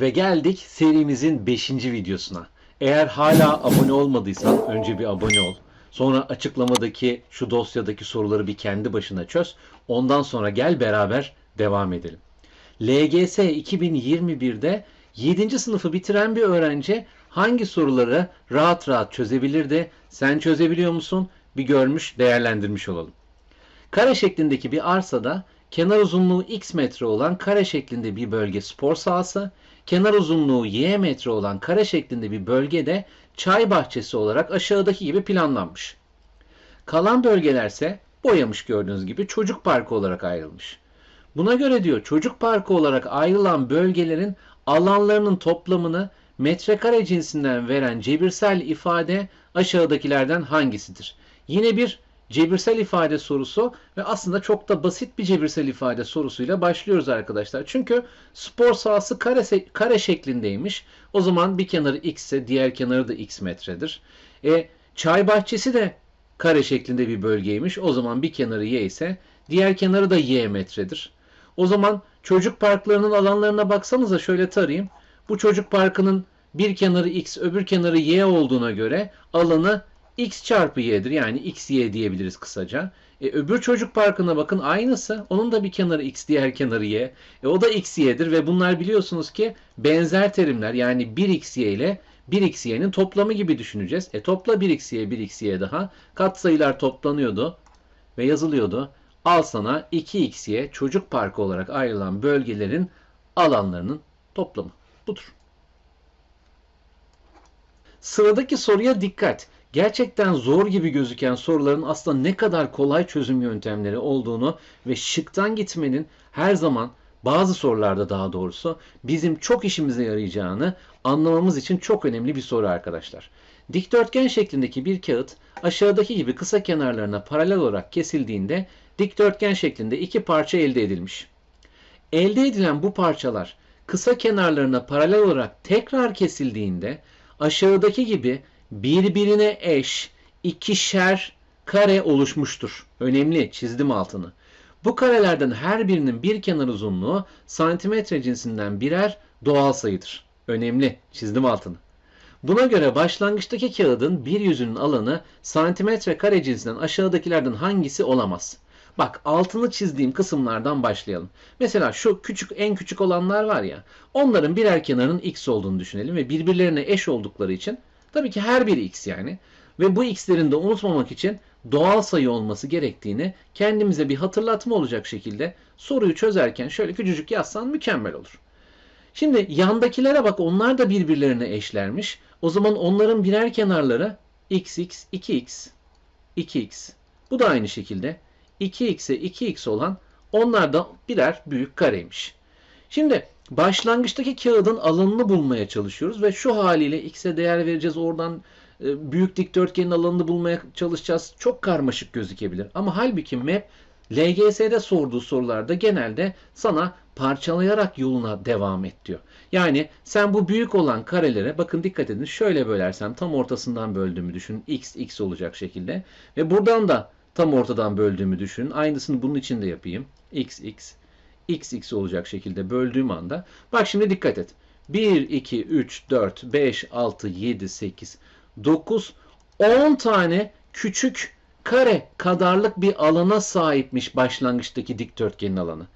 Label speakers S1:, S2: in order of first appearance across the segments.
S1: Ve geldik serimizin 5. videosuna. Eğer hala abone olmadıysan önce bir abone ol. Sonra açıklamadaki şu dosyadaki soruları bir kendi başına çöz. Ondan sonra gel beraber devam edelim. LGS 2021'de 7. sınıfı bitiren bir öğrenci hangi soruları rahat rahat çözebilirdi? Sen çözebiliyor musun? Bir görmüş, değerlendirmiş olalım. Kare şeklindeki bir arsada kenar uzunluğu x metre olan kare şeklinde bir bölge spor sahası, kenar uzunluğu y metre olan kare şeklinde bir bölge de çay bahçesi olarak aşağıdaki gibi planlanmış. Kalan bölgelerse boyamış gördüğünüz gibi çocuk parkı olarak ayrılmış. Buna göre diyor çocuk parkı olarak ayrılan bölgelerin alanlarının toplamını metrekare cinsinden veren cebirsel ifade aşağıdakilerden hangisidir? Yine bir cebirsel ifade sorusu ve aslında çok da basit bir cebirsel ifade sorusuyla başlıyoruz arkadaşlar. Çünkü spor sahası kare, kare şeklindeymiş. O zaman bir kenarı x ise diğer kenarı da x metredir. E, çay bahçesi de kare şeklinde bir bölgeymiş. O zaman bir kenarı y ise diğer kenarı da y metredir. O zaman çocuk parklarının alanlarına baksanıza şöyle tarayayım. Bu çocuk parkının bir kenarı x öbür kenarı y olduğuna göre alanı x çarpı y'dir. Yani x y diyebiliriz kısaca. E, öbür çocuk parkına bakın aynısı. Onun da bir kenarı x diğer kenarı y. E, o da x y'dir ve bunlar biliyorsunuz ki benzer terimler. Yani 1x y ile 1x y'nin toplamı gibi düşüneceğiz. E topla 1x y 1x y daha. Katsayılar toplanıyordu ve yazılıyordu. Al sana 2xy çocuk parkı olarak ayrılan bölgelerin alanlarının toplamı. Budur. Sıradaki soruya dikkat. Gerçekten zor gibi gözüken soruların aslında ne kadar kolay çözüm yöntemleri olduğunu ve şıktan gitmenin her zaman bazı sorularda daha doğrusu bizim çok işimize yarayacağını anlamamız için çok önemli bir soru arkadaşlar. Dikdörtgen şeklindeki bir kağıt aşağıdaki gibi kısa kenarlarına paralel olarak kesildiğinde dikdörtgen şeklinde iki parça elde edilmiş. Elde edilen bu parçalar kısa kenarlarına paralel olarak tekrar kesildiğinde aşağıdaki gibi birbirine eş ikişer kare oluşmuştur. Önemli çizdim altını. Bu karelerden her birinin bir kenar uzunluğu santimetre cinsinden birer doğal sayıdır. Önemli çizdim altını. Buna göre başlangıçtaki kağıdın bir yüzünün alanı santimetre kare cinsinden aşağıdakilerden hangisi olamaz? Bak altını çizdiğim kısımlardan başlayalım. Mesela şu küçük en küçük olanlar var ya onların birer kenarının x olduğunu düşünelim ve birbirlerine eş oldukları için tabii ki her biri x yani ve bu x'lerin de unutmamak için doğal sayı olması gerektiğini kendimize bir hatırlatma olacak şekilde soruyu çözerken şöyle küçücük yazsan mükemmel olur. Şimdi yandakilere bak onlar da birbirlerine eşlermiş. O zaman onların birer kenarları x, x, 2x, 2x. Bu da aynı şekilde 2x'e 2x olan onlar da birer büyük kareymiş. Şimdi başlangıçtaki kağıdın alanını bulmaya çalışıyoruz ve şu haliyle x'e değer vereceğiz. Oradan e, büyük dikdörtgenin alanını bulmaya çalışacağız. Çok karmaşık gözükebilir. Ama halbuki map LGS'de sorduğu sorularda genelde sana parçalayarak yoluna devam et diyor. Yani sen bu büyük olan karelere bakın dikkat edin şöyle bölersem tam ortasından böldüğümü düşün. x x olacak şekilde ve buradan da tam ortadan böldüğümü düşünün. Aynısını bunun için de yapayım. x x x x olacak şekilde böldüğüm anda bak şimdi dikkat et. 1 2 3 4 5 6 7 8 9 10 tane küçük kare kadarlık bir alana sahipmiş başlangıçtaki dikdörtgenin alanı.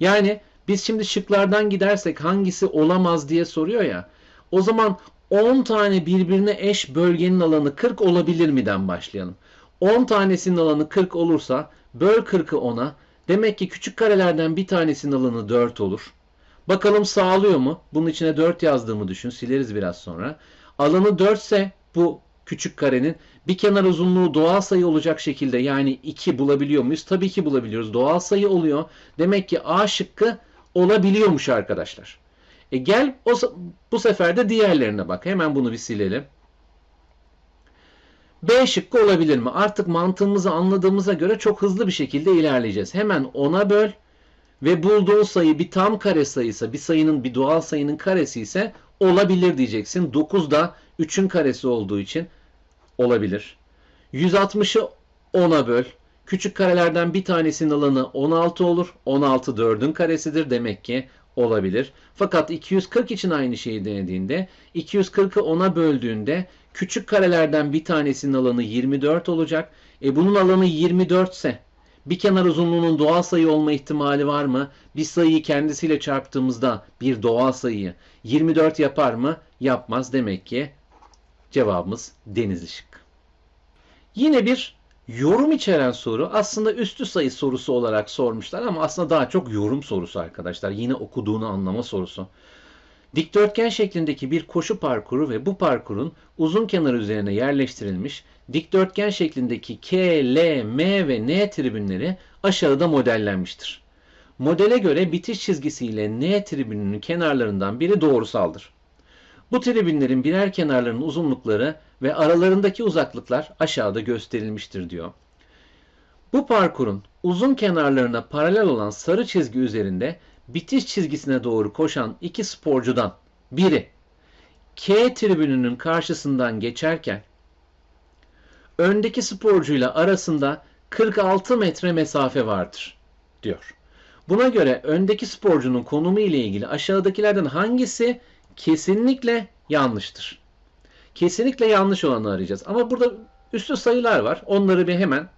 S1: Yani biz şimdi şıklardan gidersek hangisi olamaz diye soruyor ya. O zaman 10 tane birbirine eş bölgenin alanı 40 olabilir mi'den başlayalım. 10 tanesinin alanı 40 olursa böl 40'ı 10'a. Demek ki küçük karelerden bir tanesinin alanı 4 olur. Bakalım sağlıyor mu? Bunun içine 4 yazdığımı düşün. Sileriz biraz sonra. Alanı 4 ise bu küçük karenin bir kenar uzunluğu doğal sayı olacak şekilde yani 2 bulabiliyor muyuz? Tabii ki bulabiliyoruz. Doğal sayı oluyor. Demek ki A şıkkı olabiliyormuş arkadaşlar. E gel o, bu sefer de diğerlerine bak. Hemen bunu bir silelim. B şıkkı olabilir mi? Artık mantığımızı anladığımıza göre çok hızlı bir şekilde ilerleyeceğiz. Hemen 10'a böl ve bulduğun sayı bir tam kare sayısı, bir sayının bir doğal sayının karesi ise olabilir diyeceksin. 9 da 3'ün karesi olduğu için olabilir. 160'ı 10'a böl. Küçük karelerden bir tanesinin alanı 16 olur. 16 4'ün karesidir. Demek ki olabilir. Fakat 240 için aynı şeyi denediğinde 240'ı 10'a böldüğünde küçük karelerden bir tanesinin alanı 24 olacak. E bunun alanı 24 ise bir kenar uzunluğunun doğal sayı olma ihtimali var mı? Bir sayıyı kendisiyle çarptığımızda bir doğal sayıyı 24 yapar mı? Yapmaz. Demek ki cevabımız deniz ışık. Yine bir yorum içeren soru. Aslında üstü sayı sorusu olarak sormuşlar ama aslında daha çok yorum sorusu arkadaşlar. Yine okuduğunu anlama sorusu. Dikdörtgen şeklindeki bir koşu parkuru ve bu parkurun uzun kenarı üzerine yerleştirilmiş dikdörtgen şeklindeki K, L, M ve N tribünleri aşağıda modellenmiştir. Modele göre bitiş çizgisiyle N tribününün kenarlarından biri doğrusaldır. Bu tribünlerin birer kenarlarının uzunlukları ve aralarındaki uzaklıklar aşağıda gösterilmiştir diyor. Bu parkurun uzun kenarlarına paralel olan sarı çizgi üzerinde bitiş çizgisine doğru koşan iki sporcudan biri K tribününün karşısından geçerken öndeki sporcuyla arasında 46 metre mesafe vardır diyor. Buna göre öndeki sporcunun konumu ile ilgili aşağıdakilerden hangisi kesinlikle yanlıştır? Kesinlikle yanlış olanı arayacağız. Ama burada üstü sayılar var. Onları bir hemen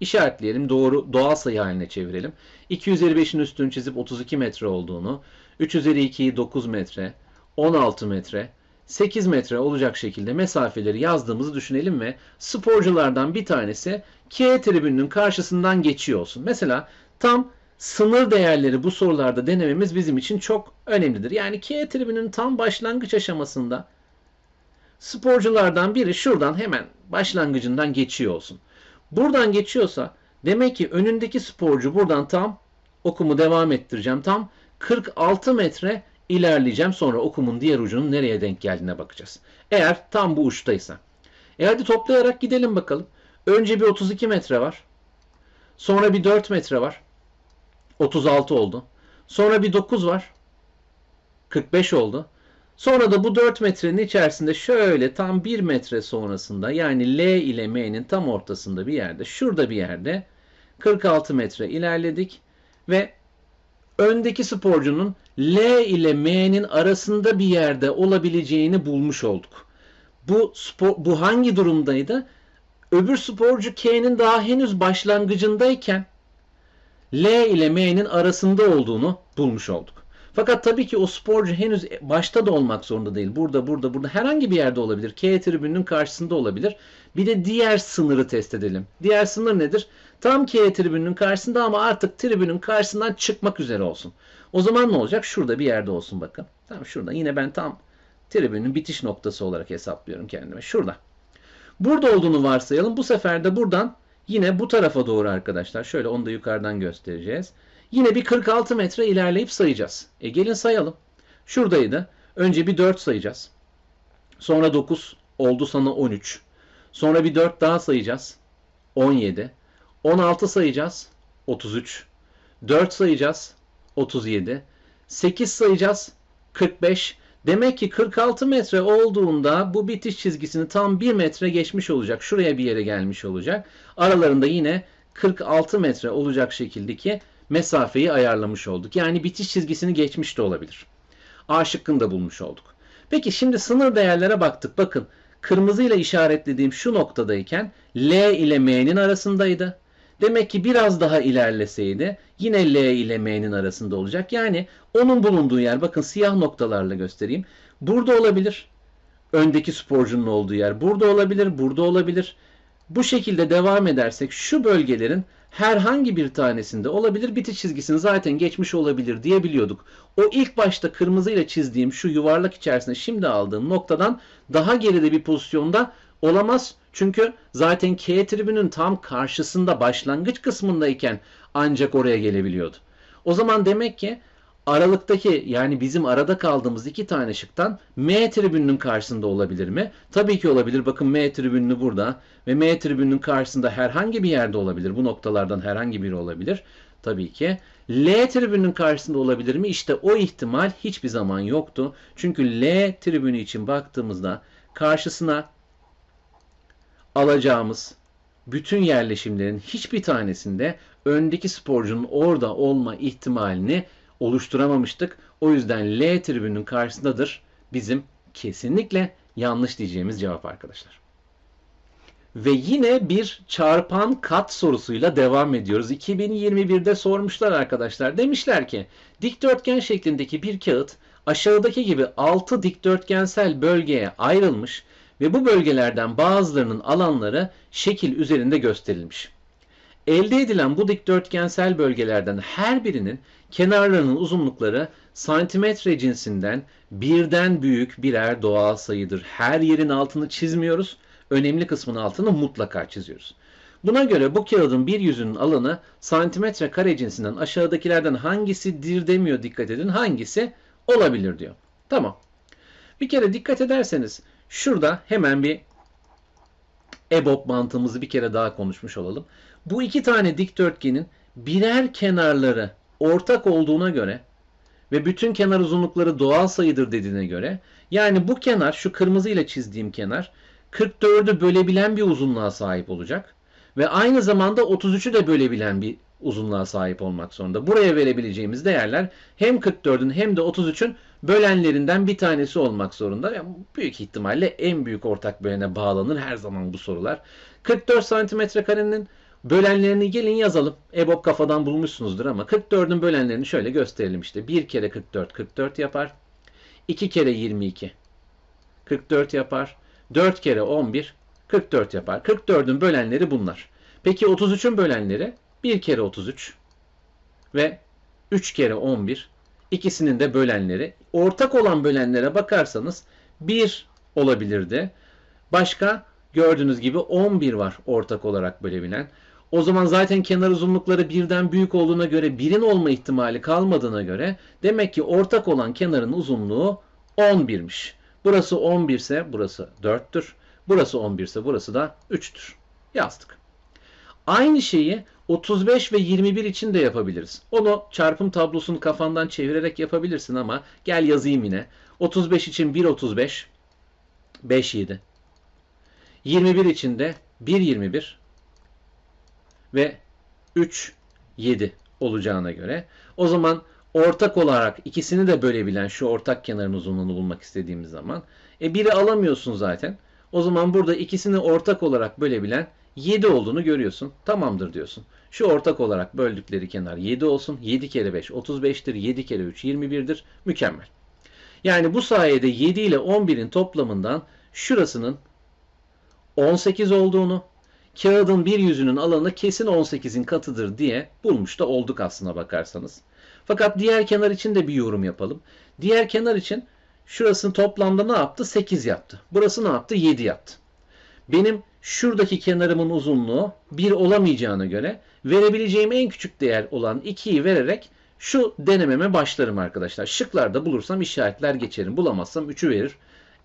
S1: işaretleyelim. Doğru doğal sayı haline çevirelim. 2 üzeri 5'in üstünü çizip 32 metre olduğunu, 3 üzeri 2'yi 9 metre, 16 metre, 8 metre olacak şekilde mesafeleri yazdığımızı düşünelim ve sporculardan bir tanesi K tribününün karşısından geçiyor olsun. Mesela tam sınır değerleri bu sorularda denememiz bizim için çok önemlidir. Yani K tribünün tam başlangıç aşamasında sporculardan biri şuradan hemen başlangıcından geçiyor olsun. Buradan geçiyorsa demek ki önündeki sporcu buradan tam okumu devam ettireceğim. Tam 46 metre ilerleyeceğim. Sonra okumun diğer ucunun nereye denk geldiğine bakacağız. Eğer tam bu uçtaysa. E hadi toplayarak gidelim bakalım. Önce bir 32 metre var. Sonra bir 4 metre var. 36 oldu. Sonra bir 9 var. 45 oldu. Sonra da bu 4 metrenin içerisinde şöyle tam 1 metre sonrasında yani L ile M'nin tam ortasında bir yerde şurada bir yerde 46 metre ilerledik ve öndeki sporcunun L ile M'nin arasında bir yerde olabileceğini bulmuş olduk. Bu spor, bu hangi durumdaydı? Öbür sporcu K'nin daha henüz başlangıcındayken L ile M'nin arasında olduğunu bulmuş olduk. Fakat tabii ki o sporcu henüz başta da olmak zorunda değil. Burada, burada, burada herhangi bir yerde olabilir. K tribünün karşısında olabilir. Bir de diğer sınırı test edelim. Diğer sınır nedir? Tam K tribünün karşısında ama artık tribünün karşısından çıkmak üzere olsun. O zaman ne olacak? Şurada bir yerde olsun bakın. Tam şurada. Yine ben tam tribünün bitiş noktası olarak hesaplıyorum kendime. Şurada. Burada olduğunu varsayalım. Bu sefer de buradan yine bu tarafa doğru arkadaşlar. Şöyle onu da yukarıdan göstereceğiz. Yine bir 46 metre ilerleyip sayacağız. E gelin sayalım. Şuradaydı. Önce bir 4 sayacağız. Sonra 9 oldu sana 13. Sonra bir 4 daha sayacağız. 17. 16 sayacağız. 33. 4 sayacağız. 37. 8 sayacağız. 45. Demek ki 46 metre olduğunda bu bitiş çizgisini tam 1 metre geçmiş olacak. Şuraya bir yere gelmiş olacak. Aralarında yine 46 metre olacak şekildeki mesafeyi ayarlamış olduk. Yani bitiş çizgisini geçmiş de olabilir. A şıkkını da bulmuş olduk. Peki şimdi sınır değerlere baktık. Bakın kırmızıyla işaretlediğim şu noktadayken L ile M'nin arasındaydı. Demek ki biraz daha ilerleseydi yine L ile M'nin arasında olacak. Yani onun bulunduğu yer bakın siyah noktalarla göstereyim. Burada olabilir. Öndeki sporcunun olduğu yer burada olabilir, burada olabilir. Bu şekilde devam edersek şu bölgelerin herhangi bir tanesinde olabilir bitiş çizgisini zaten geçmiş olabilir diyebiliyorduk. O ilk başta kırmızıyla çizdiğim şu yuvarlak içerisinde şimdi aldığım noktadan daha geride bir pozisyonda olamaz. Çünkü zaten K tribünün tam karşısında başlangıç kısmındayken ancak oraya gelebiliyordu. O zaman demek ki aralıktaki yani bizim arada kaldığımız iki tane şıktan M tribününün karşısında olabilir mi? Tabii ki olabilir. Bakın M tribününü burada ve M tribününün karşısında herhangi bir yerde olabilir. Bu noktalardan herhangi biri olabilir. Tabii ki. L tribünün karşısında olabilir mi? İşte o ihtimal hiçbir zaman yoktu. Çünkü L tribünü için baktığımızda karşısına alacağımız bütün yerleşimlerin hiçbir tanesinde öndeki sporcunun orada olma ihtimalini oluşturamamıştık. O yüzden L tribünün karşısındadır bizim kesinlikle yanlış diyeceğimiz cevap arkadaşlar. Ve yine bir çarpan kat sorusuyla devam ediyoruz. 2021'de sormuşlar arkadaşlar. Demişler ki dikdörtgen şeklindeki bir kağıt aşağıdaki gibi 6 dikdörtgensel bölgeye ayrılmış ve bu bölgelerden bazılarının alanları şekil üzerinde gösterilmiş. Elde edilen bu dikdörtgensel bölgelerden her birinin kenarlarının uzunlukları santimetre cinsinden birden büyük birer doğal sayıdır. Her yerin altını çizmiyoruz. Önemli kısmın altını mutlaka çiziyoruz. Buna göre bu kağıdın bir yüzünün alanı santimetre kare cinsinden aşağıdakilerden hangisidir demiyor dikkat edin. Hangisi olabilir diyor. Tamam. Bir kere dikkat ederseniz şurada hemen bir EBOB mantığımızı bir kere daha konuşmuş olalım. Bu iki tane dikdörtgenin birer kenarları ortak olduğuna göre ve bütün kenar uzunlukları doğal sayıdır dediğine göre yani bu kenar şu kırmızı ile çizdiğim kenar 44'ü bölebilen bir uzunluğa sahip olacak ve aynı zamanda 33'ü de bölebilen bir uzunluğa sahip olmak zorunda. Buraya verebileceğimiz değerler hem 44'ün hem de 33'ün bölenlerinden bir tanesi olmak zorunda. Yani büyük ihtimalle en büyük ortak bölene bağlanır her zaman bu sorular. 44 santimetre karenin bölenlerini gelin yazalım. EBOB kafadan bulmuşsunuzdur ama 44'ün bölenlerini şöyle gösterelim işte. 1 kere 44 44 yapar. 2 kere 22 44 yapar. 4 kere 11 44 yapar. 44'ün bölenleri bunlar. Peki 33'ün bölenleri 1 kere 33 ve 3 kere 11 ikisinin de bölenleri. Ortak olan bölenlere bakarsanız 1 olabilirdi. Başka gördüğünüz gibi 11 var ortak olarak bölebilen. O zaman zaten kenar uzunlukları birden büyük olduğuna göre birin olma ihtimali kalmadığına göre demek ki ortak olan kenarın uzunluğu 11'miş. Burası 11 ise burası 4'tür. Burası 11 ise burası da 3'tür. Yazdık. Aynı şeyi 35 ve 21 için de yapabiliriz. Onu çarpım tablosunu kafandan çevirerek yapabilirsin ama gel yazayım yine. 35 için 1.35 5.7 21 için de 1.21 ve 3.7 olacağına göre o zaman ortak olarak ikisini de bölebilen şu ortak kenarın uzunluğunu bulmak istediğimiz zaman e biri alamıyorsun zaten. O zaman burada ikisini ortak olarak bölebilen 7 olduğunu görüyorsun. Tamamdır diyorsun. Şu ortak olarak böldükleri kenar 7 olsun. 7 kere 5 35'tir. 7 kere 3 21'dir. Mükemmel. Yani bu sayede 7 ile 11'in toplamından şurasının 18 olduğunu, kağıdın bir yüzünün alanı kesin 18'in katıdır diye bulmuş da olduk aslına bakarsanız. Fakat diğer kenar için de bir yorum yapalım. Diğer kenar için şurasının toplamda ne yaptı? 8 yaptı. Burası ne yaptı? 7 yaptı. Benim şuradaki kenarımın uzunluğu 1 olamayacağına göre verebileceğim en küçük değer olan 2'yi vererek şu denememe başlarım arkadaşlar. Şıklarda bulursam işaretler geçerim. Bulamazsam 3'ü verir.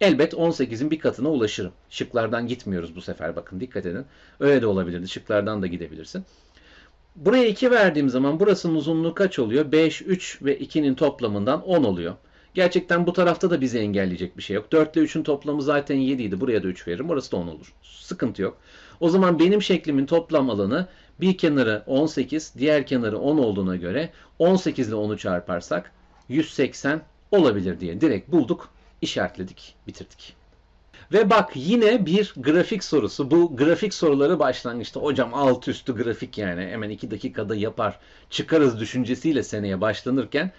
S1: Elbet 18'in bir katına ulaşırım. Şıklardan gitmiyoruz bu sefer bakın dikkat edin. Öyle de olabilirdi. Şıklardan da gidebilirsin. Buraya 2 verdiğim zaman burasının uzunluğu kaç oluyor? 5, 3 ve 2'nin toplamından 10 oluyor. Gerçekten bu tarafta da bizi engelleyecek bir şey yok. 4 ile 3'ün toplamı zaten 7 idi. Buraya da 3 veririm. Orası da 10 olur. Sıkıntı yok. O zaman benim şeklimin toplam alanı bir kenarı 18, diğer kenarı 10 olduğuna göre 18 ile 10'u çarparsak 180 olabilir diye direkt bulduk, işaretledik, bitirdik. Ve bak yine bir grafik sorusu. Bu grafik soruları başlangıçta hocam alt üstü grafik yani hemen 2 dakikada yapar çıkarız düşüncesiyle seneye başlanırken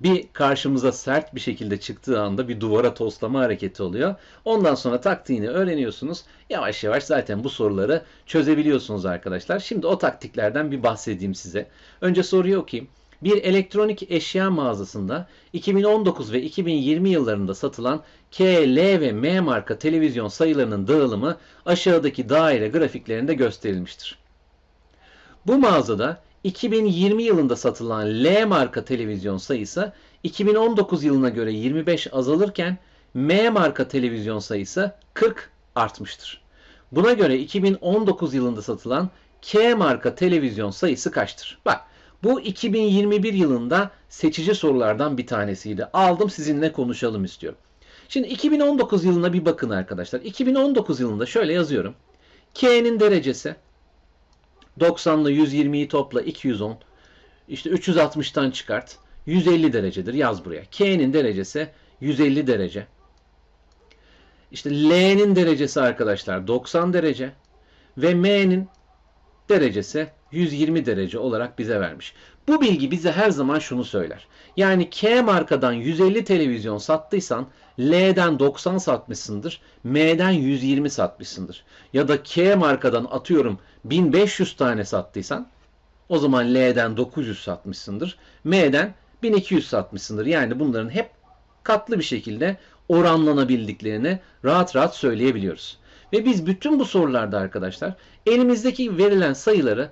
S1: bir karşımıza sert bir şekilde çıktığı anda bir duvara toslama hareketi oluyor. Ondan sonra taktiğini öğreniyorsunuz. Yavaş yavaş zaten bu soruları çözebiliyorsunuz arkadaşlar. Şimdi o taktiklerden bir bahsedeyim size. Önce soruyu okuyayım. Bir elektronik eşya mağazasında 2019 ve 2020 yıllarında satılan K, L ve M marka televizyon sayılarının dağılımı aşağıdaki daire grafiklerinde gösterilmiştir. Bu mağazada 2020 yılında satılan L marka televizyon sayısı 2019 yılına göre 25 azalırken M marka televizyon sayısı 40 artmıştır. Buna göre 2019 yılında satılan K marka televizyon sayısı kaçtır? Bak bu 2021 yılında seçici sorulardan bir tanesiydi. Aldım sizinle konuşalım istiyorum. Şimdi 2019 yılına bir bakın arkadaşlar. 2019 yılında şöyle yazıyorum. K'nin derecesi 90 ile 120'yi topla 210. İşte 360'tan çıkart. 150 derecedir. Yaz buraya. K'nin derecesi 150 derece. İşte L'nin derecesi arkadaşlar 90 derece ve M'nin derecesi 120 derece olarak bize vermiş. Bu bilgi bize her zaman şunu söyler. Yani K markadan 150 televizyon sattıysan L'den 90 satmışsındır, M'den 120 satmışsındır. Ya da K markadan atıyorum 1500 tane sattıysan o zaman L'den 900 satmışsındır, M'den 1200 satmışsındır. Yani bunların hep katlı bir şekilde oranlanabildiklerini rahat rahat söyleyebiliyoruz. Ve biz bütün bu sorularda arkadaşlar elimizdeki verilen sayıları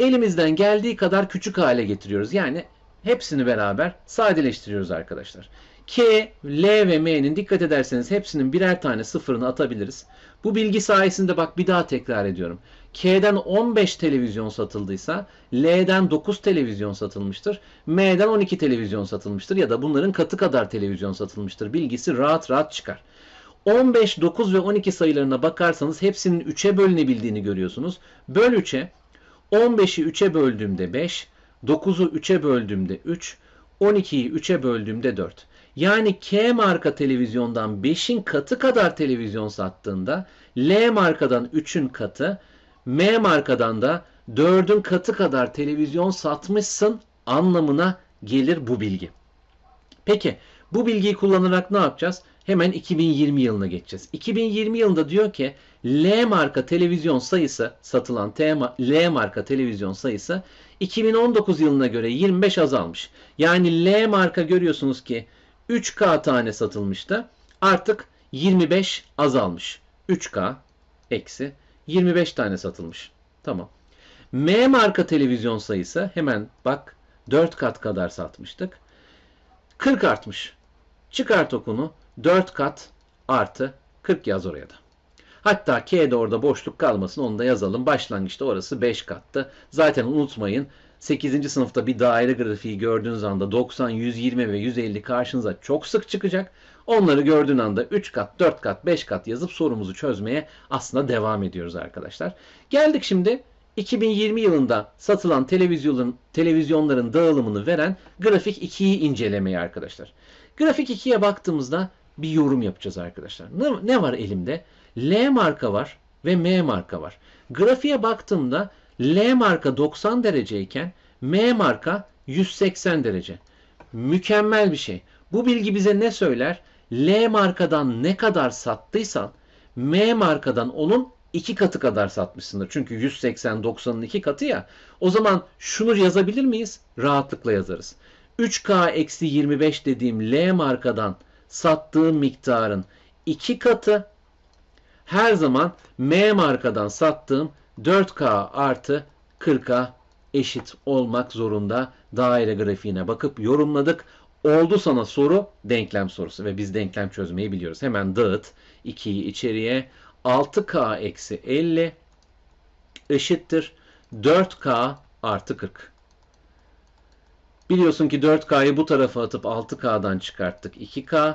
S1: elimizden geldiği kadar küçük hale getiriyoruz. Yani hepsini beraber sadeleştiriyoruz arkadaşlar. K, L ve M'nin dikkat ederseniz hepsinin birer tane sıfırını atabiliriz. Bu bilgi sayesinde bak bir daha tekrar ediyorum. K'den 15 televizyon satıldıysa L'den 9 televizyon satılmıştır. M'den 12 televizyon satılmıştır ya da bunların katı kadar televizyon satılmıştır. Bilgisi rahat rahat çıkar. 15, 9 ve 12 sayılarına bakarsanız hepsinin 3'e bölünebildiğini görüyorsunuz. Böl 3'e 15'i 3'e böldüğümde 5, 9'u 3'e böldüğümde 3, 12'yi 3'e böldüğümde 4. Yani K marka televizyondan 5'in katı kadar televizyon sattığında L markadan 3'ün katı, M markadan da 4'ün katı kadar televizyon satmışsın anlamına gelir bu bilgi. Peki bu bilgiyi kullanarak ne yapacağız? Hemen 2020 yılına geçeceğiz. 2020 yılında diyor ki L marka televizyon sayısı satılan L marka televizyon sayısı 2019 yılına göre 25 azalmış. Yani L marka görüyorsunuz ki 3K tane satılmıştı. Artık 25 azalmış. 3K eksi 25 tane satılmış. Tamam. M marka televizyon sayısı hemen bak 4 kat kadar satmıştık. 40 artmış. Çıkart okunu 4 kat artı 40 yaz oraya da. Hatta K'de orada boşluk kalmasın onu da yazalım. Başlangıçta orası 5 kattı. Zaten unutmayın 8. sınıfta bir daire grafiği gördüğünüz anda 90, 120 ve 150 karşınıza çok sık çıkacak. Onları gördüğün anda 3 kat, 4 kat, 5 kat yazıp sorumuzu çözmeye aslında devam ediyoruz arkadaşlar. Geldik şimdi 2020 yılında satılan televizyonların, televizyonların dağılımını veren grafik 2'yi incelemeye arkadaşlar. Grafik 2'ye baktığımızda bir yorum yapacağız arkadaşlar. Ne, ne var elimde? L marka var ve M marka var. Grafiğe baktığımda L marka 90 dereceyken M marka 180 derece. Mükemmel bir şey. Bu bilgi bize ne söyler? L markadan ne kadar sattıysan M markadan onun iki katı kadar satmışsındır. Çünkü 180 90'ın iki katı ya. O zaman şunu yazabilir miyiz? Rahatlıkla yazarız. 3K eksi 25 dediğim L markadan sattığım miktarın iki katı her zaman M markadan sattığım 4K artı 40'a eşit olmak zorunda. Daire grafiğine bakıp yorumladık. Oldu sana soru denklem sorusu ve biz denklem çözmeyi biliyoruz. Hemen dağıt 2'yi içeriye 6K eksi 50 eşittir 4K artı 40. Biliyorsun ki 4K'yı bu tarafa atıp 6K'dan çıkarttık 2K.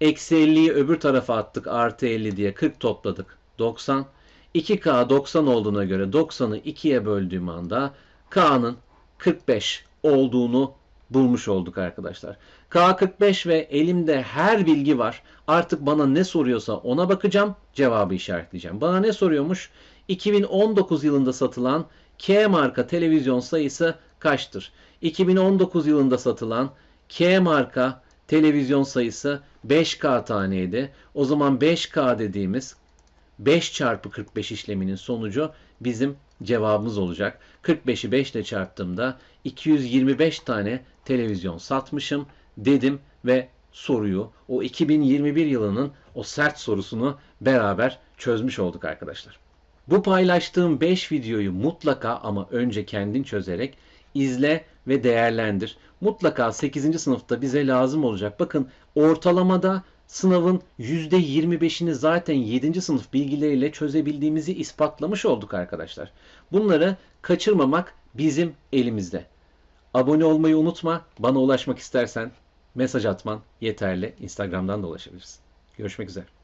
S1: Eksi 50'yi öbür tarafa attık artı 50 diye 40 topladık 90. 2K 90 olduğuna göre 90'ı 2'ye böldüğüm anda K'nın 45 olduğunu bulmuş olduk arkadaşlar. K45 ve elimde her bilgi var. Artık bana ne soruyorsa ona bakacağım, cevabı işaretleyeceğim. Bana ne soruyormuş? 2019 yılında satılan K marka televizyon sayısı kaçtır? 2019 yılında satılan K marka televizyon sayısı 5K taneydi. O zaman 5K dediğimiz 5 çarpı 45 işleminin sonucu bizim cevabımız olacak. 45'i 5 ile çarptığımda 225 tane televizyon satmışım dedim ve soruyu o 2021 yılının o sert sorusunu beraber çözmüş olduk arkadaşlar. Bu paylaştığım 5 videoyu mutlaka ama önce kendin çözerek izle ve değerlendir. Mutlaka 8. sınıfta bize lazım olacak. Bakın ortalamada sınavın %25'ini zaten 7. sınıf bilgileriyle çözebildiğimizi ispatlamış olduk arkadaşlar. Bunları kaçırmamak bizim elimizde. Abone olmayı unutma. Bana ulaşmak istersen mesaj atman yeterli. Instagram'dan da ulaşabilirsin. Görüşmek üzere.